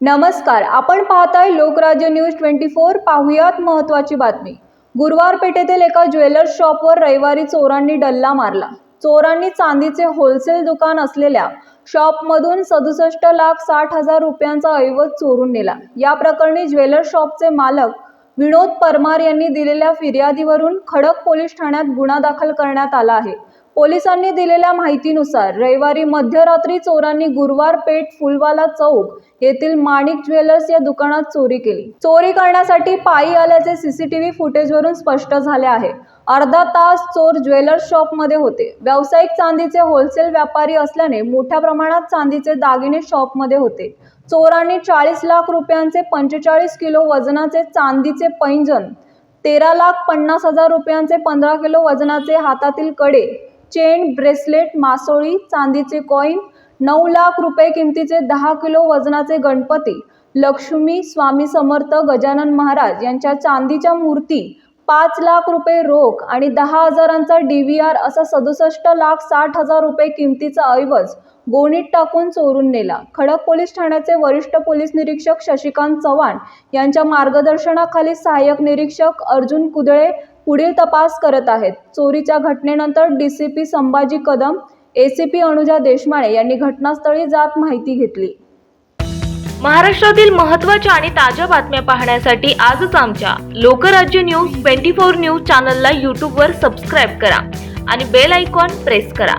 नमस्कार आपण पाहताय लोकराज्य न्यूज ट्वेंटी फोर. पाहुयात महत्वाची बातमी. गुरुवार पेठेतील एका ज्वेलर्स शॉपवर रविवारी चोरांनी डल्ला मारला. चोरांनी चांदीचे होलसेल दुकान असलेल्या शॉपमधून सदुसष्ट लाख साठ हजार रुपयांचा ऐवज चोरून नेला. या प्रकरणी ज्वेलर्स शॉपचे मालक विनोद परमार यांनी दिलेल्या फिर्यादीवरून खडक पोलीस ठाण्यात गुन्हा दाखल करण्यात आला आहे. पोलिसांनी दिलेल्या माहितीनुसार रविवारी मध्यरात्री चोरांनी गुरुवार पेठ फुलवाला चौक येथील माणिक ज्वेलर्स या दुकानात चोरी केली. चोरी करण्यासाठी पायी आल्याचे सीसीटीव्ही फुटेजवरून स्पष्ट झाले आहे. अर्धा तास चोर ज्वेलर्स शॉपमध्ये होते. व्यावसायिक चांदीचे होलसेल व्यापारी असल्याने मोठ्या प्रमाणात चांदीचे दागिने शॉपमध्ये होते. चोरांनी चाळीस लाख रुपयांचे पंचेचाळीस किलो वजनाचे चांदीचे पैंजण तेरा लाख पन्नास हजार रुपयांचे पंधरा किलो वजनाचे हातातील कडे चेन ब्रेसलेट मासोळी चांदीचे कॉईन नऊ लाख रुपये किमतीचे दहा किलो वजनाचे गणपती लक्ष्मी स्वामी समर्थ गजानन महाराज यांच्या चांदीच्या मूर्ती पाच लाख रुपये रोख आणि दहा हजारांचा डी व्ही आर असा सदुसष्ट लाख साठ हजार रुपये किमतीचा ऐवज गोणीत टाकून चोरून नेला. खडक पोलीस ठाण्याचे वरिष्ठ पोलीस निरीक्षक शशिकांत चव्हाण यांच्या मार्गदर्शनाखाली सहाय्यक निरीक्षक अर्जुन कुदळे पुढील तपास करत आहेत. चोरीच्या घटनेनंतर डीसीपी संभाजी कदम एसीपी अनुजा देशमाळे यांनी घटनास्थळी जात माहिती घेतली. महाराष्ट्रातील महत्त्वाच्या आणि ताज्या बातम्या पाहण्यासाठी आजच आमच्या Lokrajya news twenty four news चॅनलला यूट्यूबवर सबस्क्राईब करा आणि बेल आयकॉन प्रेस करा.